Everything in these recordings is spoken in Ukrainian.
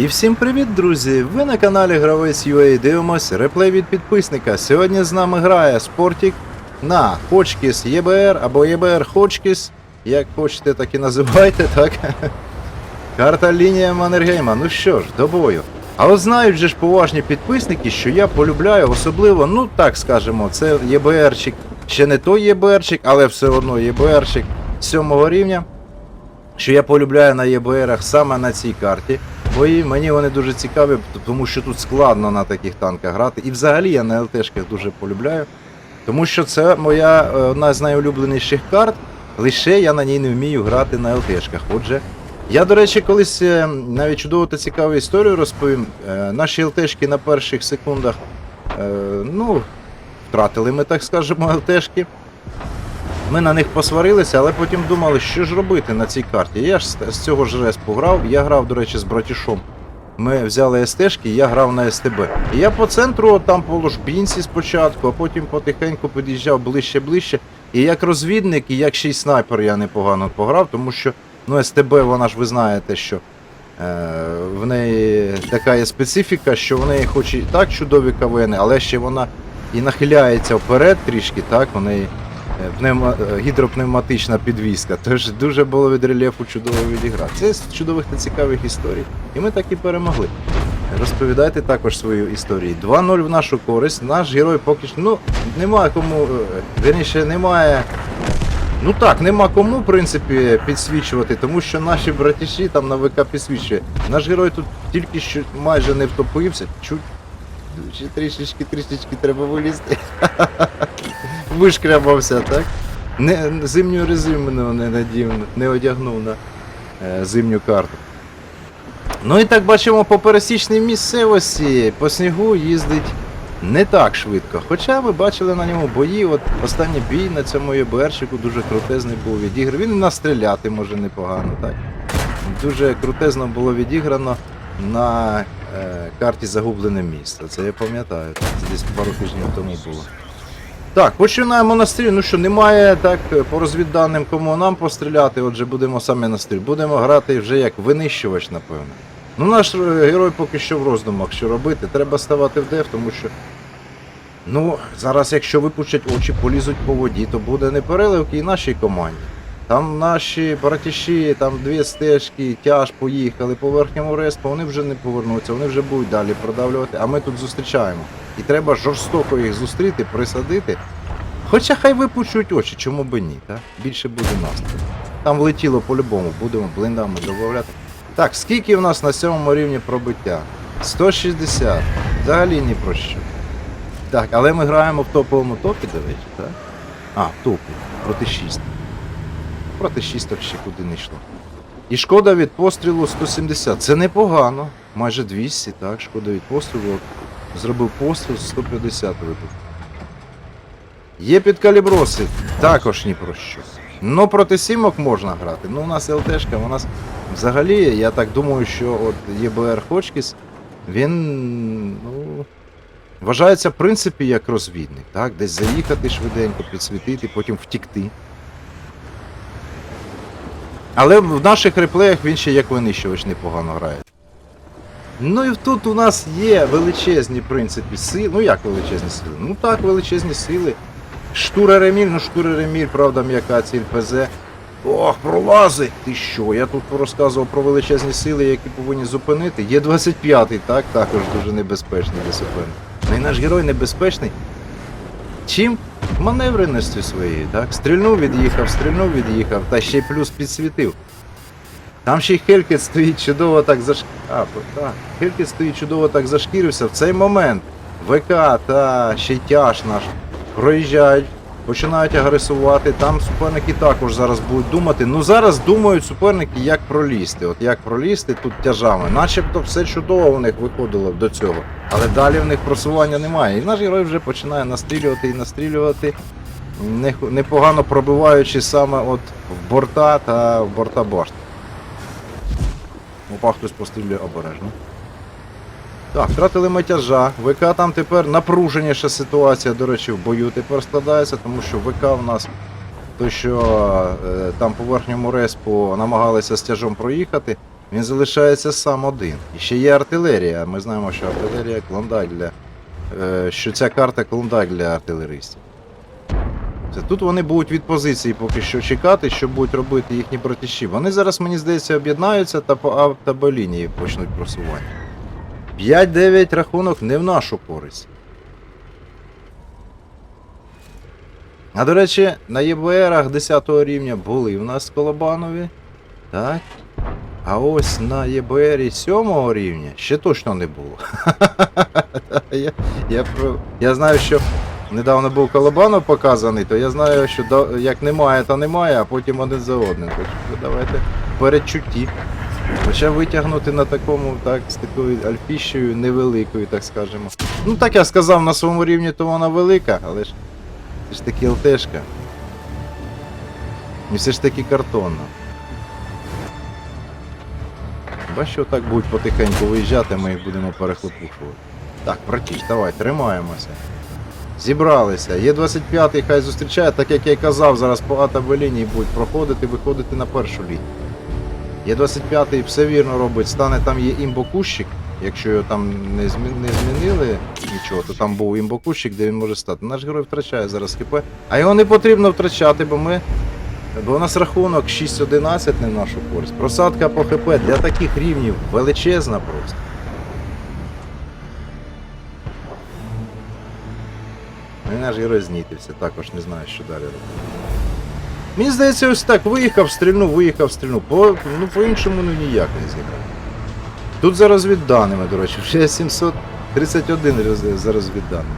І всім привіт, друзі! Ви на каналі Гравець UA дивимось реплей від підписника. Сьогодні з нами грає Спортік на Хочкіс ЄБР або ЄБР Хочкіс. Як хочете, так і називайте, так? Карта лінія Маннергейма. Ну що ж, до бою. А от знають же ж поважні підписники, що я полюбляю особливо, ну так скажемо, це ЄБРчик. Ще не той ЄБРчик, але все одно ЄБРчик сьомого рівня що я полюбляю на ЄБРах саме на цій карті. Бо мені вони дуже цікаві, тому що тут складно на таких танках грати. І взагалі я на ЛТшках дуже полюбляю. Тому що це моя е, одна з найулюбленіших карт. Лише я на ній не вмію грати на ЛТшках. Отже, я, до речі, колись е, навіть чудову та цікаву історію розповім. Е, Наші ЛТшки на перших секундах, ну, втратили ми, так скажемо, ЛТшки. Ми на них посварилися, але потім думали, що ж робити на цій карті. Я ж з цього ж респу грав. Я грав, до речі, з братішом. Ми взяли СТшки, я грав на СТБ. І я по центру там по ложбінці спочатку, а потім потихеньку під'їжджав ближче-ближче. І як розвідник, і як ще й снайпер я непогано пограв, тому що ну, СТБ, вона ж ви знаєте, що е, в неї така є специфіка, що в неї хоч і так чудові кавени, але ще вона і нахиляється вперед трішки, так, у неї пневма, гідропневматична підвізка. Тож дуже було від рельєфу чудово відіграти. Це з чудових та цікавих історій. І ми так і перемогли. Розповідайте також свою історію. 2-0 в нашу користь. Наш герой поки що. Ну, немає кому. е, Вірніше, немає. Ну так, нема кому, в принципі, підсвічувати, тому що наші братіші там на ВК підсвічує. Наш герой тут тільки що майже не втопився. Чуть трішечки, трішечки треба вилізти. Вишкрябався, так? Не, зимню резину не надів, не одягнув на е, зимню карту. Ну і так бачимо, по пересічній місцевості по снігу їздить не так швидко. Хоча ви бачили на ньому бої, от останній бій на цьому ЄБРчику дуже крутезний був відіграний. Він настріляти може непогано, так? Дуже крутезно було відіграно на е, карті загублене місто. Це я пам'ятаю. Це десь пару тижнів тому було. Так, починаємо настріл. Ну що, немає так по розвідданим, кому нам постріляти, отже, будемо саме на стріль. Будемо грати вже як винищувач, напевно. Ну, наш е, герой поки що в роздумах, що робити. Треба ставати в деф, тому що. Ну, зараз, якщо випучать очі, полізуть по воді, то буде непереливки і нашій команді. Там наші братіші, там дві стежки, тяж поїхали по верхньому респу, вони вже не повернуться, вони вже будуть далі продавлювати, а ми тут зустрічаємо. І треба жорстоко їх зустріти, присадити. Хоча хай випучують очі, чому би ні, так? Більше буде настрою. Там влетіло по-любому, будемо блиндами додавати. Так, скільки в нас на сьомому рівні пробиття? 160. Взагалі ні про що. Так, але ми граємо в топовому топі, до так? А, в топі. Проти 6. Проти 6 так ще куди не йшло. І шкода від пострілу 170. Це непогано. Майже 200, так, шкода від пострілу. Зробив постріл 150 випив. Є підкаліброси, також ні про що. Ну проти сімок можна грати. Ну у нас ЛТшка, у нас взагалі, я так думаю, що от ЄБР Хочкіс, він ну, вважається в принципі як розвідник. Так? Десь заїхати швиденько, підсвітити, потім втікти. Але в наших реплеях він ще як винищувач непогано грає. Ну і тут у нас є величезні, в принципі, сили. Ну як величезні сили? Ну так, величезні сили. Штура Реміль, ну штура Реміль, правда, м'яка ціль ПЗ. Ох, пролазить! Ти що? Я тут розказував про величезні сили, які повинні зупинити. Є 25-й, так, також дуже небезпечний для суперника. Ну і наш герой небезпечний. Чим? Маневреністю своєю, так? Стрільнув, від'їхав, стрільнув, від'їхав, та ще й плюс підсвітив. Там ще й Хелькет стоїть чудово так заш... Стоїть чудово так зашкірився. В цей момент ВК та ще й тяж наш проїжджають, починають агресувати. Там суперники також зараз будуть думати. Ну зараз думають суперники, як пролізти. От як пролізти тут тяжами. Начебто все чудово у них виходило до цього. Але далі в них просування немає. І наш герой вже починає настрілювати і настрілювати, непогано пробиваючи саме от в борта та в борта башт. Опа, хтось пострілює обережно. Так, втратили матяжа. ВК там тепер напруженіша ситуація, до речі, в бою тепер складається, тому що ВК в нас той, що е, там по верхньому респу намагалися з тяжом проїхати. Він залишається сам один. І ще є артилерія. Ми знаємо, що артилерія клондайк для. Е, що ця карта клондайк для артилеристів. Це тут вони будуть від позиції поки що чекати, що будуть робити їхні братіші. Вони зараз, мені здається, об'єднаються та по А та Б лінії почнуть просування. 5-9 рахунок не в нашу користь. А до речі, на ЄБРах 10 рівня були в нас Колобанові. Так. А ось на ЄБРі 7 рівня ще точно не було. я, я, я знаю, що недавно був Колобанов показаний, то я знаю, що як немає, то немає, а потім один за одним. Так що давайте передчутті. Хоча витягнути на такому, так, з такою альфіщею невеликою, так скажемо. Ну так я сказав, на своєму рівні то вона велика, але ж це ж таки ЛТшка. І все ж таки картонна. Бачиш, так будуть потихеньку виїжджати, ми їх будемо перехлопушувати. Так, братіч, давай, тримаємося. Зібралися. Є 25-й, хай зустрічає, так як я й казав, зараз по А лінії будуть проходити, виходити на першу лінію. Є 25-й все вірно робить, стане там є імбокущик. Якщо його там не, не змінили нічого, то там був імбокущик, де він може стати. Наш герой втрачає зараз хп. А його не потрібно втрачати, бо ми. Бо у нас рахунок 6-11 не в нашу користь. Просадка по ХП для таких рівнів величезна просто. Ну і наш герой знітився, також не знаю, що далі робити. Мені здається, ось так виїхав, стрільнув, виїхав, стрільнув. По, ну по-іншому ну ніяк не зіграв. Тут за розвідданими, до речі, вже 731 роз- за розвідданими.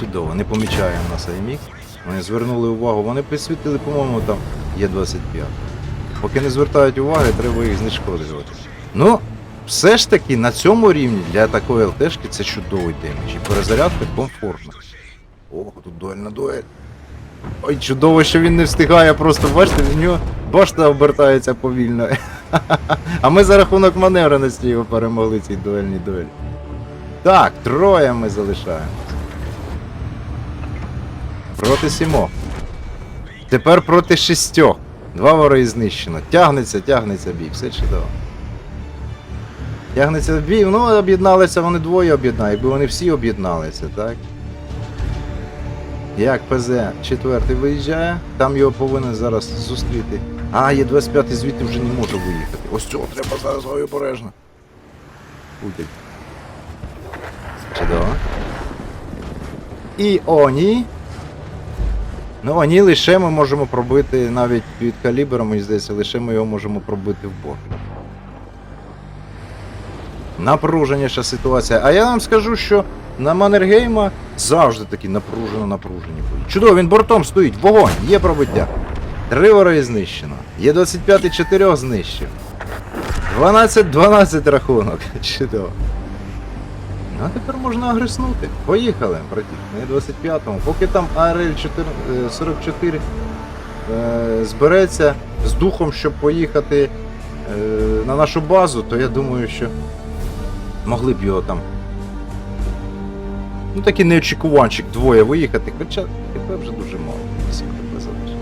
Чудово, не помічає в нас аймік. Вони звернули увагу, вони підсвітили, по-моєму, там є 25. Поки не звертають уваги, треба їх знешкоджувати. Ну, все ж таки на цьому рівні для такої ЛТшки це чудовий демедж. І перезарядка комфортна. Ох, тут дуель на дуель. Ой, чудово, що він не встигає, просто бачите, в нього башта обертається повільно. А ми за рахунок маневреності його перемогли цій дуельній дуелі. Так, троє ми залишаємо. Проти сімох. Тепер проти шістьох. Два вороги знищено. Тягнеться, тягнеться бій, все чудово. Тягнеться бій, ну об'єдналися, вони двоє об'єднають, якби вони всі об'єдналися, так? Як ПЗ четвертий виїжджає, там його повинен зараз зустріти. А, є 25-й звідти вже не може виїхати. Ось цього треба зараз ой, обережно. Утік. Чудово. І Оні. Ну, Оні лише ми можемо пробити навіть під калібром, мені здається, лише ми його можемо пробити в бок. Напруженіша ситуація. А я вам скажу, що на Маннергейма завжди такі напружено напружені бої. Чудово, він бортом стоїть, вогонь, є пробиття. Три вороги знищено. Є 25 4 знищив. 12-12 рахунок. Чудово. Ну, а тепер можна агреснути. Поїхали, братів. На 25-му. Поки там АРЛ 44 е, збереться з духом, щоб поїхати е, на нашу базу, то я думаю, що могли б його там. Ну такий неочікуванчик двоє виїхати, хоча ХП вже дуже мало. 8 ХП залишилось.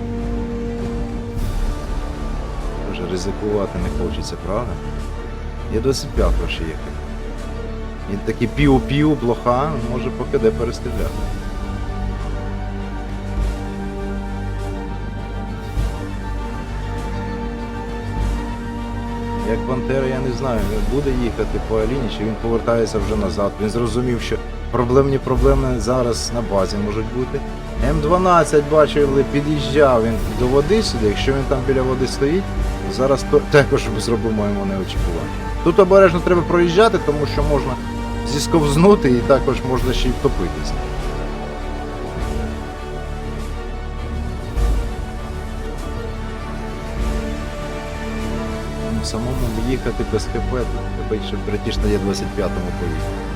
Вже ризикувати не хочеться, правда? Є 25-го ще їхати. Він такий піу-піу, блоха, може поки де перестріляти. Як Пантера, я не знаю, він буде їхати по Аліні, чи він повертається вже назад. Він зрозумів, що проблемні проблеми зараз на базі можуть бути. М12 бачили, під'їжджав він до води сюди. Якщо він там біля води стоїть, то зараз то також зробимо йому неочікування. Тут обережно треба проїжджати, тому що можна зісковзнути і також можна ще й втопитися. Самому їхати без ХП, тебе ще братіш на є 25-му поїхав.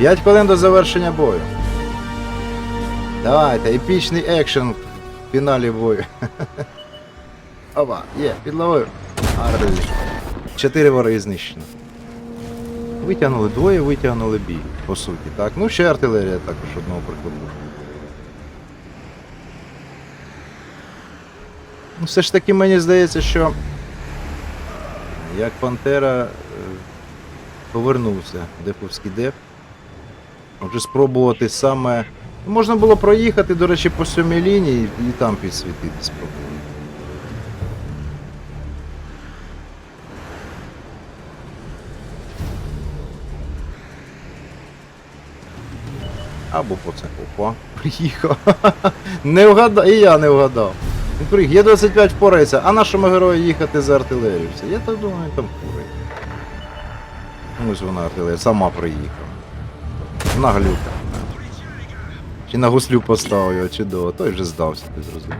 5 хвилин до завершення бою. Давайте, епічний екшен в фіналі бою. Опа, є, підловив. Арлі. Чотири вороги знищено. Витягнули двоє, витягнули бій, по суті, так. Ну ще артилерія також одного прикладу. Ну, все ж таки мені здається, що як Пантера е, повернувся Деповський деп. Може спробувати саме. Можна було проїхати, до речі, по сьомій лінії і там підсвітити спробувати. Або по це. Опа, приїхав. Не вгадав, і я не вгадав. Він приїхав. Є 25 впорається, а нашому герою їхати за артилерію. Я так думаю, там курить. Ось вона артилерія, сама приїхала. На глюка. Чи на гуслю поставив його, чи до. Той вже здався, ти зрозумів.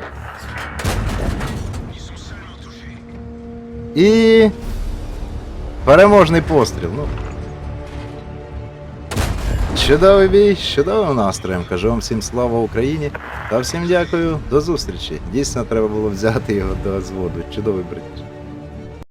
І. Переможний постріл. Ну. Чудовий бій, чудовим настроєм. Кажу вам всім слава Україні та всім дякую. До зустрічі. Дійсно, треба було взяти його до зводу. Чудовий бритіж.